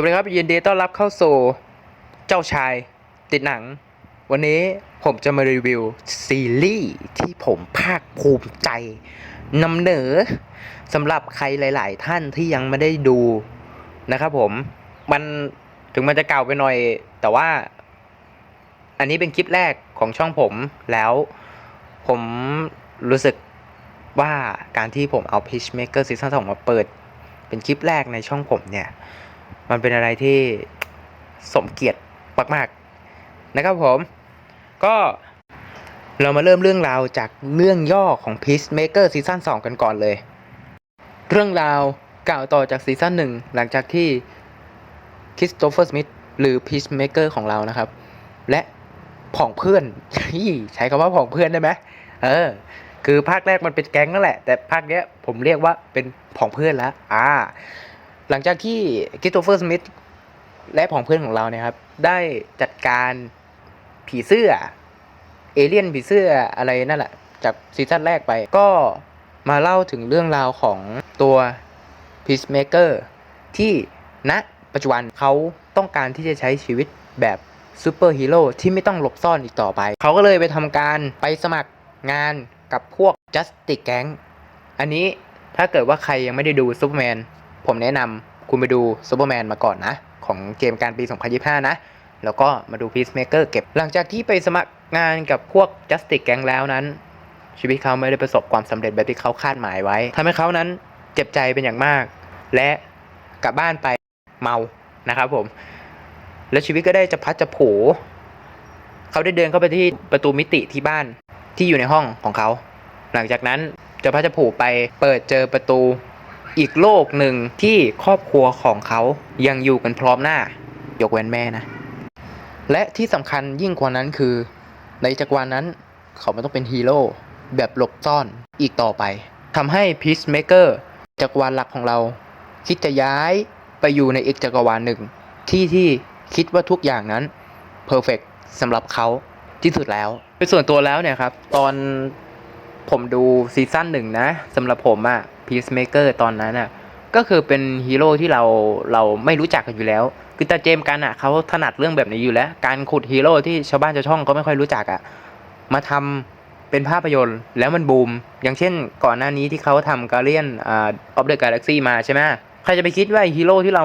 วัสดีครับยินดีต้อนรับเข้าสู่เจ้าชายติดหนัง วันนี้ผมจะมารีวิวซีรีส์ที่ผมภาคภูมิใจนำเหนอสำหรับใครหลาย ๆ ท่านที่ยังไม่ได้ดูนะครับผมมันถึงมันจะเก่าไปหน่อย แต่ว่า อันนี้เป็นคลิปแรกของช่องผมแล้ว ผมรู้สึกว่าการที่ผมเอา Pitchmaker Season 2มาเปิด เป็นคลิปแรกในช่องผมเนี่ย มันเป็นอะไรที่สมเกียรติมากๆนะครับผม ก็เรามาเริ่มเรื่องราวจากเรื่องย่อของ Peacemaker ซีซั่น2 กันก่อนเลย เรื่องราวกล่าวต่อจากซีซั่น1 หลังจากที่คริสโตเฟอร์สมิธหรือ Peacemaker ของเรานะครับ และผองเพื่อนใช้คำว่าผองเพื่อนได้ไหมเออ คือภาคแรกมันเป็นแก๊งนั่นแหละ แต่ภาคเนี้ยผมเรียกว่าเป็นผองเพื่อนแล้วอ่า หลังจากที่คริสโตเฟอร์สมิธและผองเพื่อนของเราเนี่ยครับ ได้จัดการผีเสื้อ เอเลี่ยนผีเสื้ออะไรนั่นแหละ จากซีซั่นแรกไป ก็มาเล่าถึงเรื่องราวของตัว Peacemaker ที่ณปัจจุบันเขาต้องการที่จะใช้ชีวิตแบบซูเปอร์ฮีโร่ที่ไม่ต้องหลบซ่อนอีกต่อไป เขาก็เลยไปทำการไปสมัครงานกับพวก Justice Gang อันนี้ถ้าเกิดว่าใครยังไม่ได้ดูซูเปอร์แมน ผมแนะนำคุณไปดูซูเปอร์แมนมาก่อนนะ ของเกมการปี 2025 นะ แล้วก็มาดู Peacemaker เก็บ หลังจากที่ไปสมัครงานกับพวก Justice Gang แล้วนั้น ชีวิตเขาไม่ได้ประสบความสำเร็จแบบที่เขาคาดหมายไว้ทำให้เขานั้นเจ็บใจเป็นอย่างมาก และกลับบ้านไปเมานะครับผม แล้วชีวิตก็ได้จะพัดจะโผเขาได้เดินเข้าไปที่ประตูมิติที่บ้านที่อยู่ในห้องของเขา หลังจากนั้นจะพัดจะโผไปเปิดเจอประตู อีกโลกหนึ่งที่ครอบครัวของเขายังอยู่กันพร้อมหน้า ยกเว้นแม่นะ และที่สำคัญยิ่งกว่านั้นคือ ในจักรวาลนั้น เขาไม่ต้องเป็นฮีโร่แบบหลบซ่อนอีกต่อไปทำให้ Peacemaker จักรวาลหลักของเรา คิดจะย้ายไปอยู่ในอีกจักรวาลหนึ่ง ที่ที่คิดว่าทุกอย่างนั้น perfect สำหรับเขาที่สุดแล้วในส่วนตัวแล้วเนี่ยครับ ตอนผมดูซีซั่นหนึ่งนะสำหรับผมอะ Peacemaker ตอนนั้นอะก็คือเป็นฮีโร่ที่เราเราไม่รู้จักกันอยู่แล้ว คือตาเจมส์กันอะเขาถนัดเรื่องแบบนี้อยู่แล้ว การขุดฮีโร่ที่ชาวบ้านชาวช่องเขาไม่ค่อยรู้จักอะมาทำเป็นภาพยนตร์แล้วมันบูม อย่างเช่นก่อนหน้านี้ที่เขาทำการเลียนอ่าออฟเดอะกาแล็กซี่มาใช่ไหมใครจะไปคิดว่าฮีโร่ที่เรา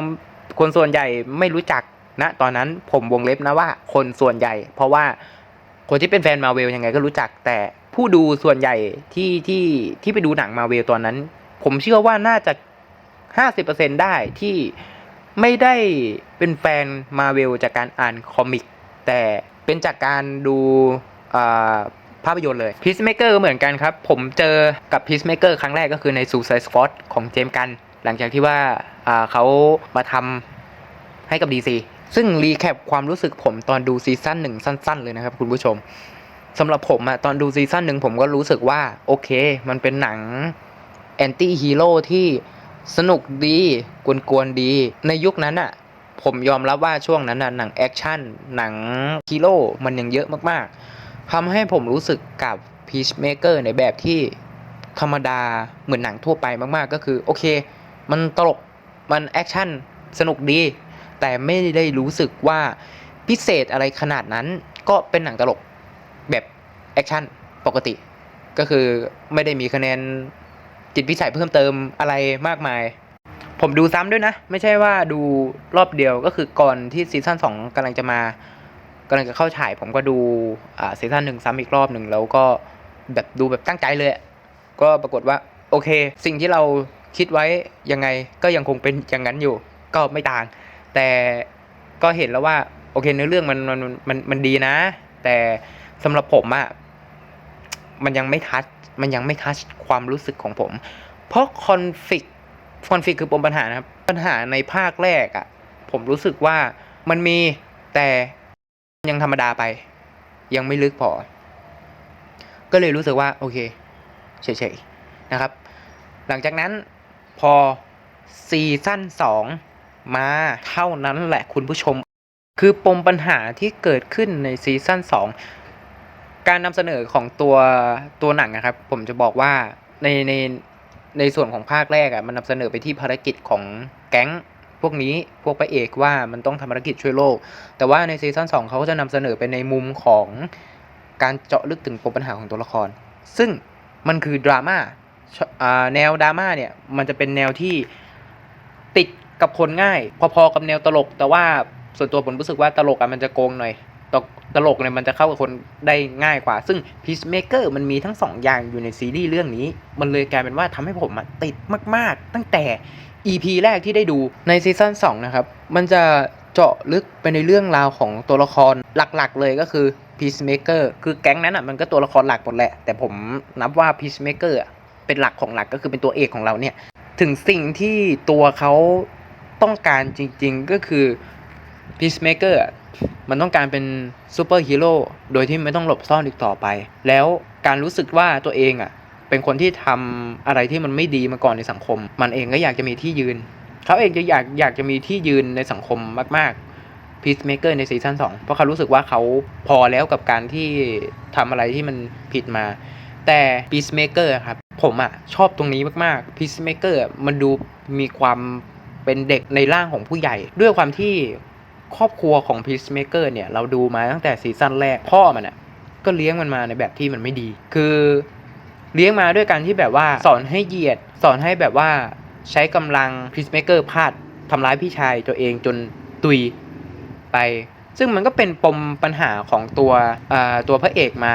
คนส่วนใหญ่ไม่รู้จักนะตอนนั้นผมวงเล็บนะว่าคนส่วนใหญ่ เพราะว่าคนที่เป็นแฟนมาเวลยังไงก็รู้จักแต่ผู้ดูส่วนใหญ่ที่ที่ที่ไปดูหนังมาเวลตอนนั้น ผมเชื่อว่าน่าจะห้าสิบเปอร์เซ็นได้ที่ไม่ได้เป็นแฟนมาเวลจากการอ่านคอมิก แต่เป็นจากการดูภาพยนตร์เลย Peacemaker ก็เหมือนกันครับ ผมเจอกับ Peacemaker ครั้งแรกก็คือใน Suicide Squad ของเจมส์กัน หลังจากที่ว่าอ่าเขามาทำให้กับ DC ซึ่งรีแคปความรู้สึกผมตอนดูซีซั่นหนึ่งสั้น ๆ เลยนะครับคุณผู้ชมสำหรับผมอะตอนดูซีซั่นหนึ่งผมก็รู้สึกว่า โอเค มันเป็นหนัง แอนตี้ฮีโร่ที่สนุกดีกวนๆดี ในยุคนั้นอะผมยอมรับว่าช่วงนั้นอะหนังแอคชั่นหนังฮีโร่มันยังเยอะมากๆทำให้ผมรู้สึกกับ Peacemaker ในแบบที่ธรรมดาเหมือนหนังทั่วไปมากๆ ก็คือโอเค มันตลกมันแอคชั่นสนุกดี แต่ไม่ได้รู้สึกว่าพิเศษอะไรขนาดนั้นก็เป็นหนังตลกแบบแอคชั่นปกติ ก็คือไม่ได้มีคะแนน จิตพิสัยเพิ่มเติมอะไรมากมาย ผมดูซ้ำด้วยนะ ไม่ใช่ว่าดูรอบเดียวก็คือก่อนที่ซีซั่นสองกำลังจะมากำลังจะเข้าฉาย ผมก็ดูอ่าซีซั่นหนึ่งซ้ำอีกรอบหนึ่งแล้วก็แบบดูแบบตั้งใจเลย ก็ปรากฏว่าโอเค สิ่งที่เราคิดไว้ยังไงก็ยังคงเป็นอย่างนั้นอยู่ ก็ไม่ต่าง แต่ก็เห็นแล้วว่าโอเคเนื้อเรื่องมันมันมันมันดีนะ แต่สำหรับผมอะ มันยังไม่ทัชมันยังไม่ทัชความรู้สึกของผม เพราะคอนฟ lict คอนฟ lict คือปมปัญหานะครับ ปัญหาในภาคแรกอะผมรู้สึกว่ามันมีแต่ยังธรรมดาไป ยังไม่ลึกพอ ก็เลยรู้สึกว่า โอเคเฉยๆนะครับ หลังจากนั้นพอซีซั่นสองมาเท่านั้นแหละคุณผู้ชม คือปมปัญหาที่เกิดขึ้นในซีซั่น2 การนำเสนอของตัวตัวหนังนะครับ ผมจะบอกว่าในในในส่วนของภาคแรกอะ่ะมันนำเสนอไปที่ภารกิจของแก๊งพวกนี้พวกพระเอกว่ามันต้องทำภารกิจช่วยโลก แต่ว่าในซีซั่น2เขาก็จะนำเสนอไปในมุมของการเจาะลึกถึงปมปัญหาของตัวละคร ซึ่งมันคือดราม่าชอ่าแนวดราม่าเนี่ยมันจะเป็นแนวที่ติดกับคนง่าย พอๆกับแนวตลก แต่ว่าส่วนตัวผมรู้สึกว่าตลกอะมันจะโกงหน่อย ตกตลกเนี่ยมันจะเข้ากับคนได้ง่ายกว่า ซึ่ง Peacemaker มันมีทั้งสองอย่างอยู่ในซีรีส์เรื่องนี้ มันเลยกลายเป็นว่าทำให้ผมติดมาก ๆ ตั้งแต่ EP แรกที่ได้ดูในซีซั่น2นะครับ มันจะเจาะลึกไปในเรื่องราวของตัวละครหลัก ๆ เลยก็คือ Peacemaker คือแก๊งนั้นอะมันก็ตัวละครหลักหมดแหละ แต่ผมนับว่า Peacemaker อะเป็นหลักของหลักก็คือเป็นตัวเอกของเราเนี่ย ถึงสิ่งที่ตัวเขาต้องการจริง ๆ ก็คือ Peacemaker อะ มันต้องการเป็นซูเปอร์ฮีโร่โดยที่ไม่ต้องหลบซ่อนอีกต่อไป แล้วการรู้สึกว่าตัวเองอะเป็นคนที่ทำอะไรที่มันไม่ดีมาก่อนในสังคม มันเองก็อยากจะมีที่ยืน เขาเองจะอยากอยากจะมีที่ยืนในสังคมมากๆ Peacemaker ในซีซั่น2เพราะเขารู้สึกว่าเขาพอแล้วกับการที่ทำอะไรที่มันผิดมา แต่ Peacemaker อะครับผมอะชอบตรงนี้มากๆ Peacemaker อะมันดูมีความเป็นเด็กในร่างของผู้ใหญ่ ด้วยความที่ ครอบครัวของ Peacemaker เนี่ยเราดูมาตั้งแต่ซีซั่นแรกพ่อมันอะก็เลี้ยงมันมาในแบบที่มันไม่ดี คือเลี้ยงมาด้วยการที่แบบว่าสอนให้เหยียด สอนให้แบบว่าใช้กำลัง Peacemaker พลาดทำร้ายพี่ชายตัวเองจนตุยไป ซึ่งมันก็เป็นปมปัญหาของตัวอ่าตัวพระเอกมา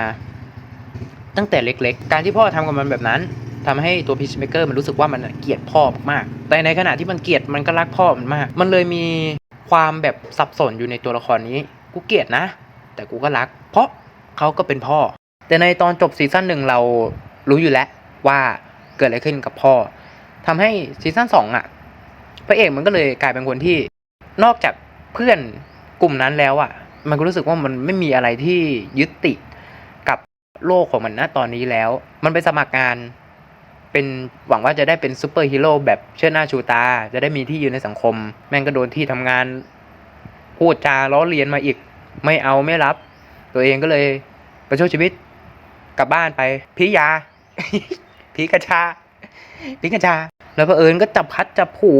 ตั้งแต่เล็กๆ การที่พ่อทำกับมันแบบนั้นทำให้ตัว Peacemaker มันรู้สึกว่ามันเกลียดพ่อมาก แต่ในขณะที่มันเกลียดมันก็รักพ่อมันมาก มันเลยมี ความแบบสับสนอยู่ในตัวละครนี้ กูเกลียดนะ แต่กูก็รัก เพราะเขาก็เป็นพ่อ แต่ในตอนจบซีซั่นหนึ่งเรารู้อยู่แล้วว่าเกิดอะไรขึ้นกับพ่อทำให้ซีซั่นสองอะ พระเอกมันก็เลยกลายเป็นคนที่นอกจากเพื่อนกลุ่มนั้นแล้วอะ มันก็รู้สึกว่ามันไม่มีอะไรที่ยึดติดกับโลกของมันณตอนนี้แล้ว มันไปสมัครงาน เป็นหวังว่าจะได้เป็นซูเปอร์ฮีโร่แบบเชิดหน้าชูตา จะได้มีที่ยืนในสังคม แม่งก็โดนที่ทำงาน พูดจาล้อเลียนมาอีก ไม่เอาไม่รับ ตัวเองก็เลยประชดชีวิตกลับบ้านไปพียาพีกระชาพีกระชา แล้วพอเผอิญก็จับพัดจับผู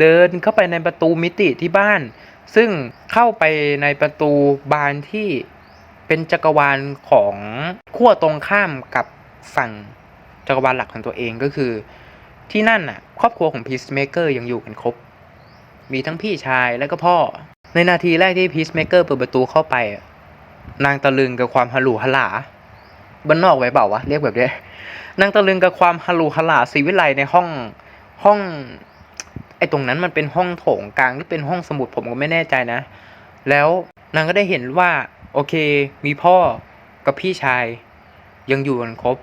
เดินเข้าไปในประตูมิติที่บ้าน ซึ่งเข้าไปในประตูบานที่เป็นจักรวาลของขั้วตรงข้ามกับฝั่ง จักรวาลหลักของตัวเองก็คือ ที่นั่นน่ะ ครอบครัวของพีซเมเกอร์ยังอยู่กันครบ มีทั้งพี่ชายและก็พ่อ ในนาทีแรกที่พีซเมเกอร์เปิดประตูเข้าไป นางตะลึงกับความฮาลูฮาลาบ้านนอกไว้เปล่าวะเรียกแบบนี้นางตะลึงกับความฮาลูฮาลาสีวิไลในห้องห้องไอ้ตรงนั้นมันเป็นห้องโถงกลางหรือเป็นห้องสมุดผมก็ไม่แน่ใจนะ แล้วนางก็ได้เห็นว่า โอเค มีพ่อกับพี่ชาย ยังอยู่กันครบ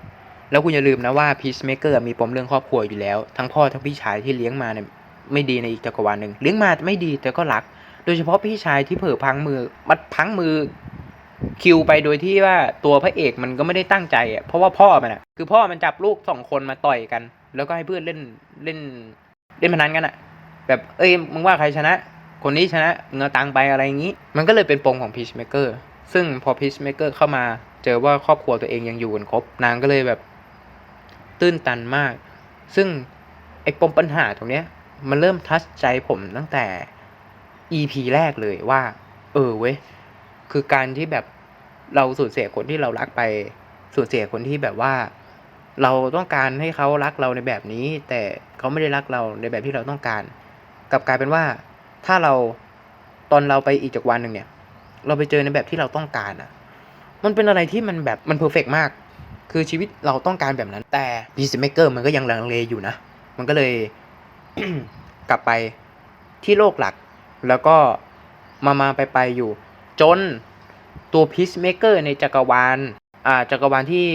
แล้วคุณอย่าลืมนะว่าพีชเมเกอร์มีปมเรื่องครอบครัวอยู่แล้ว ทั้งพ่อทั้งพี่ชายที่เลี้ยงมาเนี่ยไม่ดีในอีกจักรวาลหนึ่งเลี้ยงมาไม่ดีแต่ก็รัก โดยเฉพาะพี่ชายที่เผลอพังมือมัดพังมือคิวไปโดยที่ว่าตัวพระเอกมันก็ไม่ได้ตั้งใจอะเพราะว่าพ่อมันอะคือพ่อมันจับลูกสองคนมาต่อยกัน แล้วก็ให้เพื่อนเล่นเล่นเล่นพนันกันอะ แบบเอ้ยมึงว่าใครชนะ คนนี้ชนะมึงาตังไปอะไรอย่างนี้ มันก็เลยเป็นปมของพีชเมเกอร์ซึ่งพอพีชเมเกอร์เข้ามาเจอว่าครอบครัวตัวเองยังอยู่กันครบนางก็เลยแบบ ตื้นตันมาก ซึ่งไอ้ปมปัญหาตรงเนี้ย มันเริ่มทัชใจผมตั้งแต่ EP แรกเลยว่า เออเว้ย คือการที่แบบเราสูญเสียคนที่เรารักไป สูญเสียคนที่แบบว่า เราต้องการให้เขารักเราในแบบนี้ แต่เขาไม่ได้รักเราในแบบที่เราต้องการ กลับกลายเป็นว่า ถ้าเราตอนเราไปอีกจักวาลหนึ่งเนี่ย เราไปเจอในแบบที่เราต้องการอะ มันเป็นอะไรที่มันแบบมันเพอร์เฟกมาก คือชีวิตเราต้องการแบบนั้น แต่ Peacemaker มันก็ยังลังเลอยู่นะ มันก็เลยกลับไปที่โลกหลัก แล้วก็มามาไปไปอยู่ จนตัว Peacemaker ในจักรวาลอ่าจักรวาลที่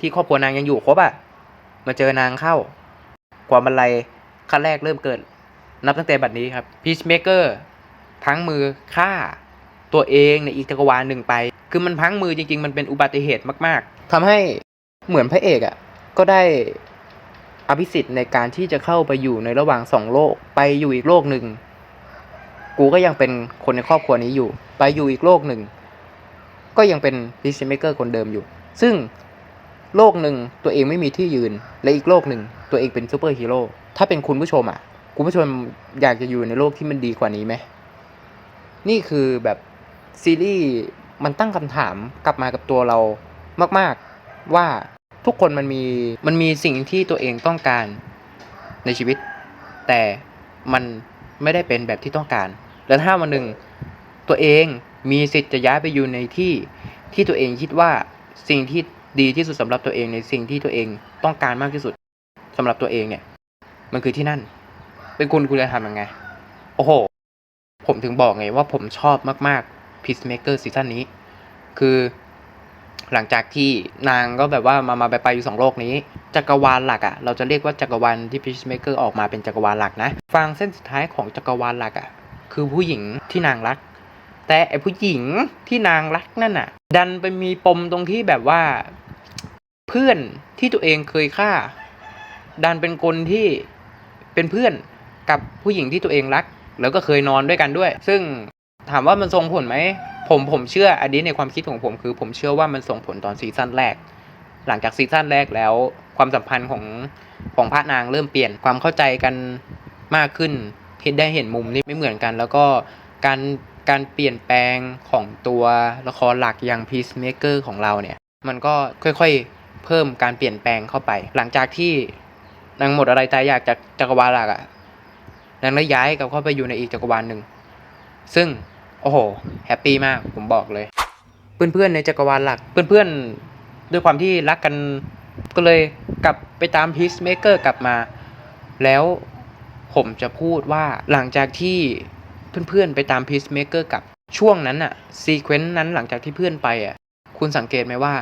ที่ครอบครัวนางยังอยู่ครบอะมาเจอนางเข้า ความบันไลขั้นแรกเริ่มเกิด นับตั้งแต่บัดนี้ครับ Peacemaker พังมือฆ่าตัวเองในอีกจักรวาลหนึ่งไป คือมันพังมือจริง ๆ มันเป็นอุบัติเหตุมาก ๆ ทำให้เหมือนพระเอกอะก็ได้อภิสิทธิ์ในการที่จะเข้าไปอยู่ในระหว่างสองโลก ไปอยู่อีกโลกหนึ่ง กูก็ยังเป็นคนในครอบครัวนี้อยู่ ไปอยู่อีกโลกหนึ่ง ก็ยังเป็น Peacemaker คนเดิมอยู่ ซึ่งโลกหนึ่งตัวเองไม่มีที่ยืน และอีกโลกหนึ่งตัวเองเป็นซูเปอร์ฮีโร่ ถ้าเป็นคุณผู้ชมอะ คุณผู้ชมอยากจะอยู่ในโลกที่มันดีกว่านี้ไหม นี่คือแบบซีรีส์มันตั้งคำถามกลับมากับตัวเรา มากๆว่าทุกคนมันมีมันมีสิ่งที่ตัวเองต้องการในชีวิต แต่มันไม่ได้เป็นแบบที่ต้องการ แล้วถ้าวันหนึ่งตัวเองมีสิทธิ์จะย้ายไปอยู่ในที่ที่ตัวเองคิดว่าสิ่งที่ดีที่สุดสำหรับตัวเองในสิ่งที่ตัวเองต้องการมากที่สุดสำหรับตัวเองเนี่ย มันคือที่นั่น เป็นคุณคุณจะทำยังไง โอ้โห ผมถึงบอกไงว่าผมชอบมากๆ Peacemaker ซีซั่นนี้ คือ หลังจากที่นางก็แบบว่ามามาไปไปอยู่สองโลกนี้ จักรวาลหลักอะ่ะ เราจะเรียกว่าจักรวาลที่ Peacemaker ออกมาเป็นจักรวาลหลักนะฟังเส้นสุดท้ายของจักรวาลหลักอะ่ะ คือผู้หญิงที่นางรัก แต่ไอผู้หญิงที่นางรักนั่นน่ะ ดันไปมีปมตรงที่แบบว่า เพื่อนที่ตัวเองเคยฆ่า ดันเป็นคนที่เป็นเพื่อนกับผู้หญิงที่ตัวเองรัก แล้วก็เคยนอนด้วยกันด้วย ซึ่ง ถามว่ามันส่งผลไหมผมผมเชื่ออันนี้ในความคิดของผมคือ ผมเชื่อว่ามันส่งผลตอนซีซั่นแรก หลังจากซีซั่นแรกแล้ว ความสัมพันธ์ของของพระนางเริ่มเปลี่ยนความเข้าใจกันมากขึ้นเห็นได้เห็นมุมที่ไม่เหมือนกัน แล้วก็การการเปลี่ยนแปลงของตัวละครหลักอย่าง Peacemaker ของเราเนี่ย มันก็ค่อยๆเพิ่มการเปลี่ยนแปลงเข้าไป หลังจากที่นางหมดอะไรตายอยากจากจักรวาลหลักอะนางได้ย้ายกลับเข้าไปอยู่ในอีกจักรวาลหนึ่งซึ่ง อ้โหแฮปปี้มากผมบอกเลย เพื่อนๆในจักรวาลหลัก เพื่อนๆด้วยความที่รักกันก็เลยกลับไปตามพีซเมเกอร์กลับมา แล้วผมจะพูดว่าหลังจากที่เพื่อนๆไปตามพีซเมเกอร์กลับช่วงนั้นอะซีเควนต์นั้นหลังจากที่เพื่อนไปอะคุณสังเกตไหมว่า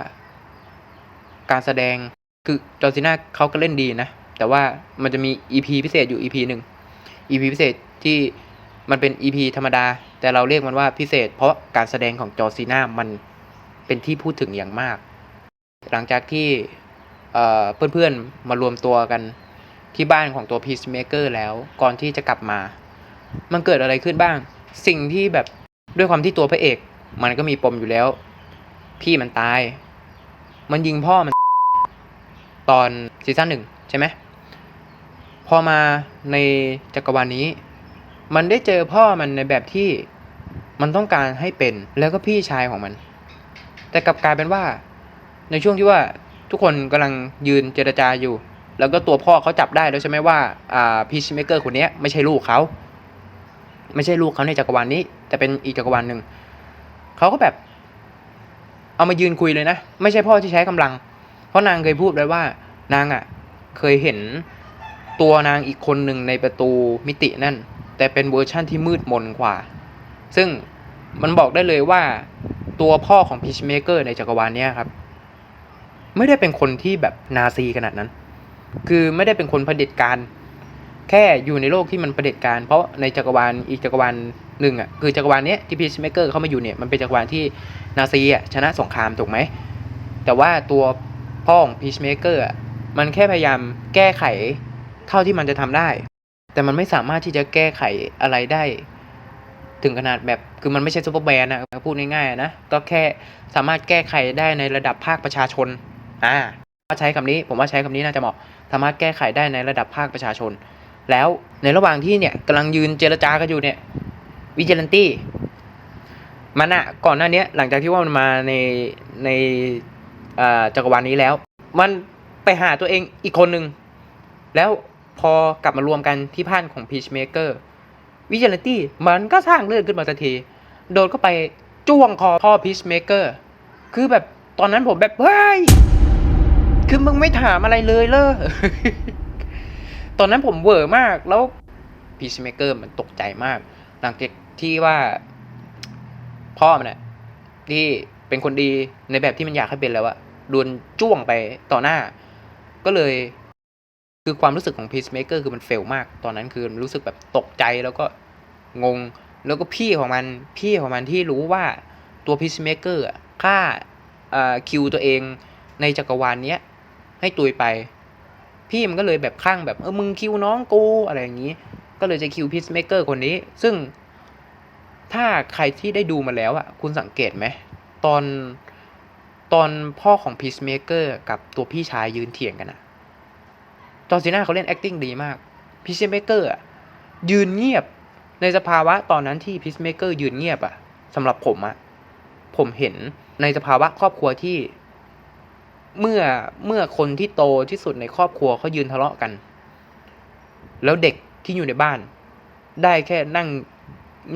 การแสดงคือจอร์ซิน่าเขาก็เล่นดีนะ แต่ว่ามันจะมี EP พิเศษอยู่ EP หนึ่ง EP พิเศษที่มันเป็น EP ธรรมดา แต่เราเรียกมันว่าพิเศษ เพราะการแสดงของจอซีน่ามันเป็นที่พูดถึงอย่างมาก หลังจากที่เพื่อนๆมารวมตัวกันที่บ้านของตัว Peacemaker แล้วก่อนที่จะกลับมา มันเกิดอะไรขึ้นบ้าง สิ่งที่แบบด้วยความที่ตัวพระเอก มันก็มีปมอยู่แล้ว พี่มันตาย มันยิงพ่อมัน ตอนซีซั่นหนึ่งใช่ไหมพอมาในจักรวาลนี้ มันได้เจอพ่อมันในแบบที่ มันต้องการให้เป็นแล้วก็พี่ชายของมัน แต่กลับกลายเป็นว่า ในช่วงที่ว่าทุกคนกำลังยืนเจรจาอยู่ แล้วก็ตัวพ่อเขาจับได้แล้วใช่ไหมว่าอ่าพีชเมเกอร์คนนี้ไม่ใช่ลูกเขาไม่ใช่ลูกเขาในจักรวาลนี้ แต่เป็นอีกจักรวาลหนึ่งเขาก็แบบ เอามายืนคุยเลยนะ ไม่ใช่พ่อที่ใช้กำลัง เพราะนางเคยพูดไว้ว่านางอะ เคยเห็นตัวนางอีกคนหนึ่งในประตูมิตินั่น แต่เป็นเวอร์ชั่นที่มืดมนกว่า ซึ่งมันบอกได้เลยว่าตัวพ่อของพีชเมเกอร์ในจักรวาลนี้ครับ ไม่ได้เป็นคนที่แบบนาซีขนาดนั้น คือไม่ได้เป็นคนเผด็จการ แค่อยู่ในโลกที่มันเผด็จการ เพราะในจักรวาลอีกจักรวาลหนึ่งอะคือจักรวาลนี้ที่พีชเมเกอร์เข้ามาอยู่เนี่ยมันเป็นจักรวาลที่นาซีอะชนะสงครามถูกไหมแต่ว่าตัวพ่อของพีชเมเกอร์อะมันแค่พยายามแก้ไขเท่าที่มันจะทำได้ แต่มันไม่สามารถที่จะแก้ไขอะไรได้ ถึงขนาดแบบคือมันไม่ใช่ซูเปอร์แมนนะพูดง่ายๆนะ ก็แค่สามารถแก้ไขได้ในระดับภาคประชาชนอ่าว่าใช้คำนี้ผมว่าใช้คำนี้น่าจะเหมาะสามารถแก้ไขได้ในระดับภาคประชาชน แล้วในระหว่างที่เนี่ยกำลังยืนเจรจากันอยู่เนี่ยวิจิลันตี้มันอะก่อนหน้านี้หลังจากที่ว่ามันมาในในจักรวาลนี้แล้ว มันไปหาตัวเองอีกคนหนึ่งแล้วพอกลับมารวมกันที่บ้านของ Peacemaker วิจิลันตี้มันก็สร้างเรื่องขึ้นมาสักที โดนก็ไปจ้วงคอพ่อ Peacemaker คือแบบตอนนั้นผมแบบ เฮ้ย คือมึงไม่ถามอะไรเลยเลยตอนนั้นผมเวอร์มากแล้ว Peacemaker มันตกใจมาก หลังจากที่ว่า พ่อมันน่ะที่เป็นคนดีในแบบที่มันอยากให้เป็นแล้วอะโดนจ้วงไปต่อหน้า ก็เลย คือความรู้สึกของ Peacemaker คือมันเฟลมาก ตอนนั้นคือมันรู้สึกแบบตกใจแล้วก็งง แล้วก็พี่ของมันพี่ของมันที่รู้ว่าตัว Peacemaker อะฆ่าอ่อคิวตัวเองในจักรวาลเนี้ยให้ตุยไป พี่มันก็เลยแบบข้างแบบเออมึงคิวน้องกูอะไรอย่างนี้ ก็เลยจะคิว Peacemaker คนนี้ ซึ่งถ้าใครที่ได้ดูมาแล้วอะคุณสังเกตไหมตอนตอนพ่อของ Peacemaker กับตัวพี่ชายยืนเถียงกันอะ จอร์ซีน่าเขาเล่น acting ดีมากพีชเมเกอร์ยืนเงียบในสภาวะตอนนั้นที่พีซเมเกอร์ยืนเงียบอะสำหรับผมอะผมเห็นในสภาวะครอบครัวที่ เมื่อเมื่อคนที่โตที่สุดในครอบครัวเขายืนทะเลาะกัน แล้วเด็กที่อยู่ในบ้าน ได้แค่นั่ง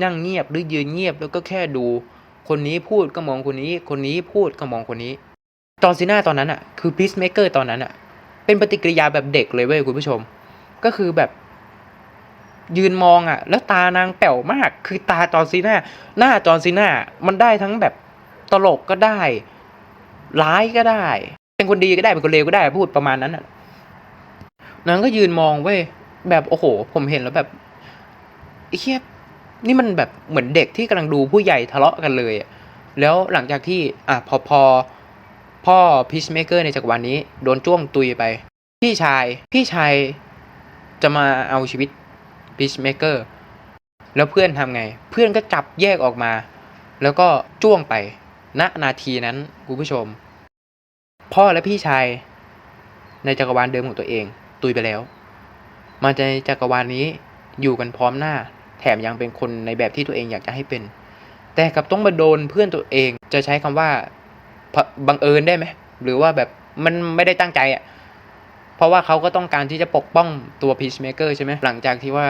นั่งเงียบหรือยืนเงียบแล้วก็แค่ดู คนนี้พูดก็มองคนนี้ คนนี้พูดก็มองคนนี้จอร์ซีน่าตอนนั้นอะคือพีซเมเกอร์ตอนนั้นอะ เป็นปฏิกิริยาแบบเด็กเลยเว้ยคุณผู้ชม ก็คือแบบ ยืนมองอะแล้วตานางแป๋วมาก คือตาจอนซีน่าหน้าจอนซีน่ามันได้ทั้งแบบตลกก็ได้ ร้ายก็ได้ เป็นคนดีก็ได้เป็นคนเลวก็ได้พูดประมาณนั้นอะนางก็ยืนมองเว้ยแบบโอ้โห ผมเห็นแล้วแบบไอ้เหี้ยนี่มันแบบเหมือนเด็กที่กำลังดูผู้ใหญ่ทะเลาะกันเลยแล้วหลังจากที่อะพอพอ พ่อพีชเมเกอร์ในจักรวาลนี้โดนจ้วงตุยไป พี่ชายพี่ชายจะมาเอาชีวิตพีชเมเกอร์แล้วเพื่อนทำไง เพื่อนก็จับแยกออกมา แล้วก็จ้วงไปณนาทีนั้นคุณผู้ชม พ่อและพี่ชาย ในจักรวาลเดิมของตัวเอง ตุยไปแล้ว มาในจักรวาลนี้อยู่กันพร้อมหน้า แถมยังเป็นคนในแบบที่ตัวเองอยากจะให้เป็น แต่กับต้องมาโดนเพื่อนตัวเองจะใช้คำว่า บังเอิญได้ไหมหรือว่าแบบมันไม่ได้ตั้งใจอะ่ะเพราะว่าเขาก็ต้องการที่จะปกป้องตัวพีชเมเกอร์ใช่ไหมหลังจากที่ว่า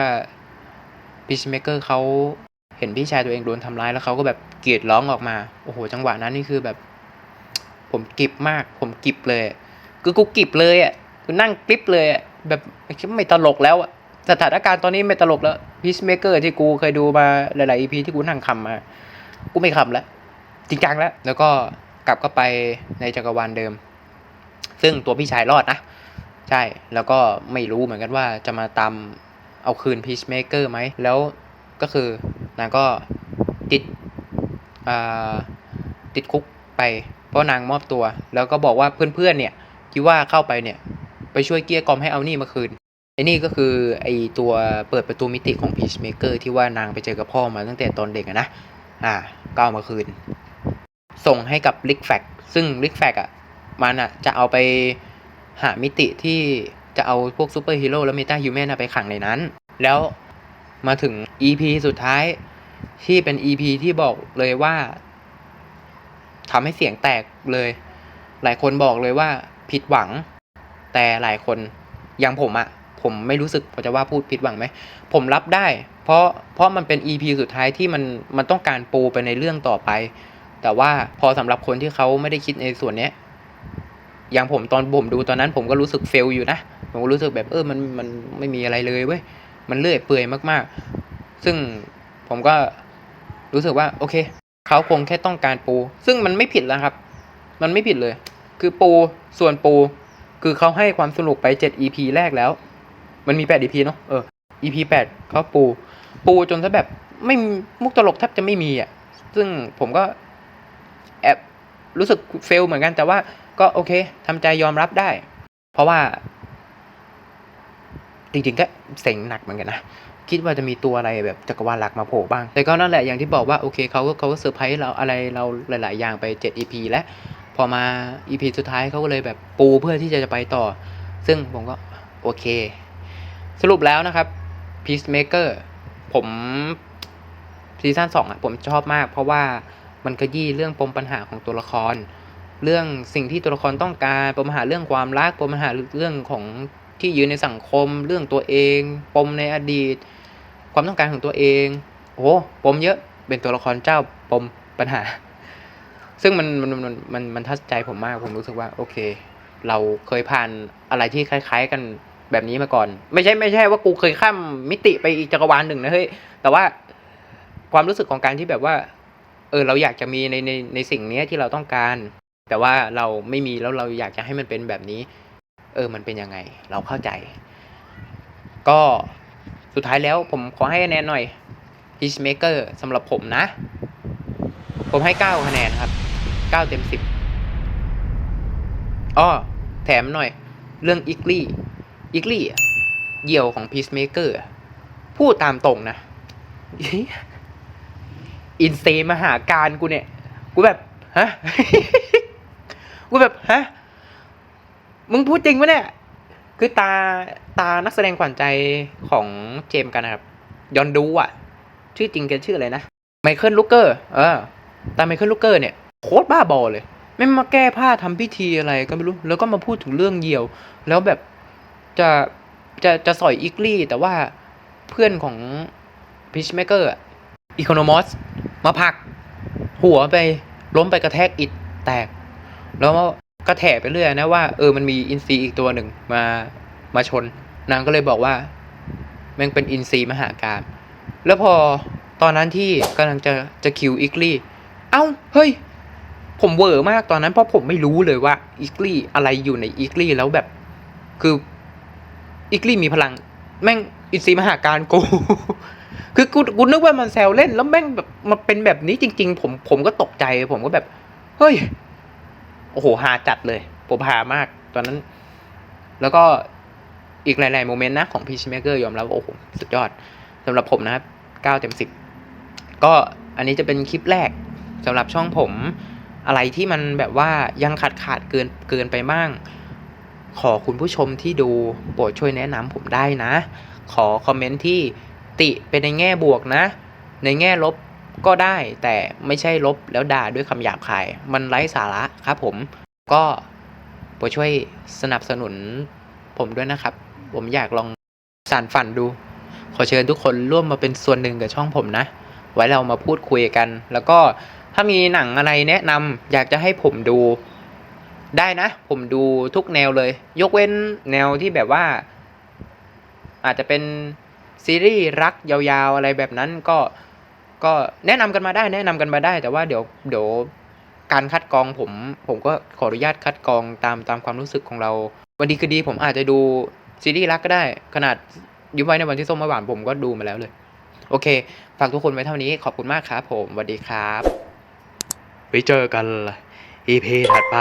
พีชเมเกอร์เขาเห็นพี่ชายตัวเองโดนทำร้ายแล้วเขาก็แบบกรีดร้องออกมาโอ้โหจังหวะนั้นนี่คือแบบ ผมกิบมาก ผมกิบเลยคือกูกิบเลยอะกูนั่งกริบเลยอะแบบไม่ตลกแล้วอะสถานการณ์ตอนนี้ไม่ตลกแล้วพีชเมเกอร์ที่กูเคยดูมาหลายๆ EP ที่กูนั่งคำมา กูไม่คำแล้วจริงจังแล้ว แล้วก็ กลับเข้าไปในจักรวาลเดิม ซึ่งตัวพี่ชายรอดนะ ใช่ แล้วก็ไม่รู้เหมือนกันว่าจะมาตามเอาคืนพีชเมเกอร์ไหม แล้วก็คือนางก็ติดติดคุกไป เพราะนางมอบตัว แล้วก็บอกว่าเพื่อนๆเนี่ยที่ว่าเข้าไปเนี่ย ไปช่วยเกลี้ยกล่อมให้เอานี่มาคืนไอ้นี่ก็คือไอ้ตัวเปิดประตูมิติของพีชเมเกอร์ที่ว่านางไปเจอกับพ่อมาตั้งแต่ตอนเด็กนะ อ่าก็เอามาคืน ส่งให้กับลิกแฟกซึ่งลิกแฟกอะมันอะจะเอาไปหามิติที่จะเอาพวกซูเปอร์ฮีโร่และเมตาฮิวแมนไปขังในนั้น แล้วมาถึง EP สุดท้ายที่เป็น EP ที่บอกเลยว่าทำให้เสียงแตกเลย หลายคนบอกเลยว่าผิดหวัง แต่หลายคนอย่างผมอะผมไม่รู้สึกผมจะว่าพูดผิดหวังไหม ผมรับได้ เพราะเพราะมันเป็น EP สุดท้ายที่มันมันต้องการปูไปในเรื่องต่อไป แต่ว่าพอสำหรับคนที่เขาไม่ได้คิดในส่วนเนี้ยอย่างผมตอนผมดูตอนนั้นผมก็รู้สึกเฟลอยู่นะ ผมก็รู้สึกแบบเออมันมันไม่มีอะไรเลยเว้ยมันเลื่อยเปื่อยมากๆ ซึ่งผมก็รู้สึกว่าโอเคเขาคงแค่ต้องการปู ซึ่งมันไม่ผิดแล้วครับ มันไม่ผิดเลย คือปูส่วนปู คือเขาให้ความสนุกไป 7 EP แรกแล้ว มันมี 8 EP เนาะเออ EP 8เขาปู ปูจนถ้าแบบไม่มุกตลกแทบจะไม่มีอะซึ่งผมก็ รู้สึกเฟลเหมือนกันแต่ว่าก็โอเคทำใจยอมรับได้ เพราะว่า จริงๆก็เซ็งหนักเหมือนกันนะคิดว่าจะมีตัวอะไรแบบจักรวาลหลักมาโผล่บ้าง แต่ก็นั่นแหละอย่างที่บอกว่าโอเคเขาก็เขาก็เซอร์ไพรส์เราอะไรเราหลาย ๆ อย่างไป 7 EP และพอมา EP สุดท้ายเขาก็เลยแบบปูเพื่อที่จะไปต่อ ซึ่งผมก็โอเค สรุปแล้วนะครับ Peacemaker ผมซีซั่นสองอะผมชอบมาก เพราะว่า มันขยี้เรื่องปมปัญหาของตัวละคร เรื่องสิ่งที่ตัวละครต้องการปมปัญหาเรื่องความรักปมปัญหาเรื่องของที่ยืนในสังคม เรื่องตัวเอง ปมในอดีต ความต้องการของตัวเอง โอ้ปมเยอะเป็นตัวละครเจ้าปมปัญหา ซึ่งมันมันมันมันมันทัดใจผมมากผมรู้สึกว่า โอเค เราเคยผ่านอะไรที่คล้าย ๆ กันแบบนี้มาก่อน ไม่ใช่ไม่ใช่ว่ากูเคยข้ามมิติไปอีกจักรวาลหนึ่งนะเฮ้ยแต่ว่าความรู้สึกของการที่แบบว่า เออเราอยากจะมีในในในสิ่งเนี้ยที่เราต้องการ แต่ว่าเราไม่มีแล้วเราอยากจะให้มันเป็นแบบนี้ เออมันเป็นยังไง เราเข้าใจ ก็สุดท้ายแล้วผมขอให้คะแนนหน่อย Peacemaker สำหรับผมนะ ผมให้ 9 คะแนนครับ 9 เต็ม 10อ้อแถมหน่อย เรื่องอิกลี่อิกลี่เหี่ยวของ Peacemaker พูดตามตรงนะ อินเซมหาการกูเนี่ย กูแบบ ฮะ กูแบบ ฮะ มึงพูดจริงปะเนี่ย คือตาตานักแสดงขวัญใจของเจมกันนะครับ ยอนดูอะ ชื่อจริงแกชื่ออะไรนะ ไมเคิลลูเกอร์ เออแต่ไมเคิลลูเกอร์เนี่ย โคตรบ้าบอเลย ไม่มาแก้ผ้าทำพิธีอะไรก็ไม่รู้ แล้วก็มาพูดถึงเรื่องเหยี่ยว แล้วแบบจะจะจะสอยอิกลี่ แต่ว่าเพื่อนของพิชเมเกอร์อีโคโนมอส มาผลัก หัวไปล้มไปกระแทกอิฐแตก แล้วก็แถไปเรื่อยนะว่าเออมันมีอินซีอีกตัวหนึ่งมามาชน นางก็เลยบอกว่าแม่งเป็นอินซีมหาการแล้วพอตอนนั้นที่กำลังจะจะคิวอิกลี่ เอ้าเฮ้ย ผมเวอร์มากตอนนั้นเพราะผมไม่รู้เลยว่าอิกลี่อะไรอยู่ในอิกลี่แล้วแบบคืออิกลี่มีพลัง แม่งอินซีมหาการกู คือกูกูนึกว่ามันแซวเล่น แล้วแม่งแบบมันเป็นแบบนี้จริง ๆ ผมผมก็ตกใจผมก็แบบ เฮ้ย โอ้โหหาจัดเลย ผมหามาก ตอนนั้น แล้วก็อีกหลายๆโมเมนต์นะของพีชเมเกอร์ยอมรับว่าโอ้โหสุดยอดสำหรับผมนะครับ9เต็ม10ก็อันนี้จะเป็นคลิปแรกสำหรับช่องผมอะไรที่มันแบบว่ายังขาดขาดเกินเกินไปบ้าง ขอคุณผู้ชมที่ดูโปรดช่วยแนะนำผมได้นะ ขอคอมเมนต์ที่ ติเป็นในแง่บวกนะ ในแง่ลบก็ได้แต่ไม่ใช่ลบแล้วด่าด้วยคำหยาบคาย มันไร้สาระครับผมก็โปรดช่วยสนับสนุนผมด้วยนะครับ ผมอยากลองสานฝันดู ขอเชิญทุกคนร่วมมาเป็นส่วนหนึ่งกับช่องผมนะ ไว้เรามาพูดคุยกัน แล้วก็ถ้ามีหนังอะไรแนะนำอยากจะให้ผมดูได้นะ ผมดูทุกแนวเลย ยกเว้นแนวที่แบบว่า อาจจะเป็น ซีรีส์รักยาวๆอะไรแบบนั้นก็ก็แนะนำกันมาได้แนะนำกันมาได้ แต่ว่าเดี๋ยวเดี๋ยวการคัดกรองผมผมก็ขออนุญาตคัดกรองตามตามความรู้สึกของเราวันดีคือดีผมอาจจะดูซีรีส์รักก็ได้ ขนาดยุบไว้ในวันที่ส้มมื่อวานผมก็ดูมาแล้วเลย โอเค ฝากทุกคนไว้เท่านี้ขอบคุณมากครับผมสวัสดีครับไปเจอกัน EP ถัดไป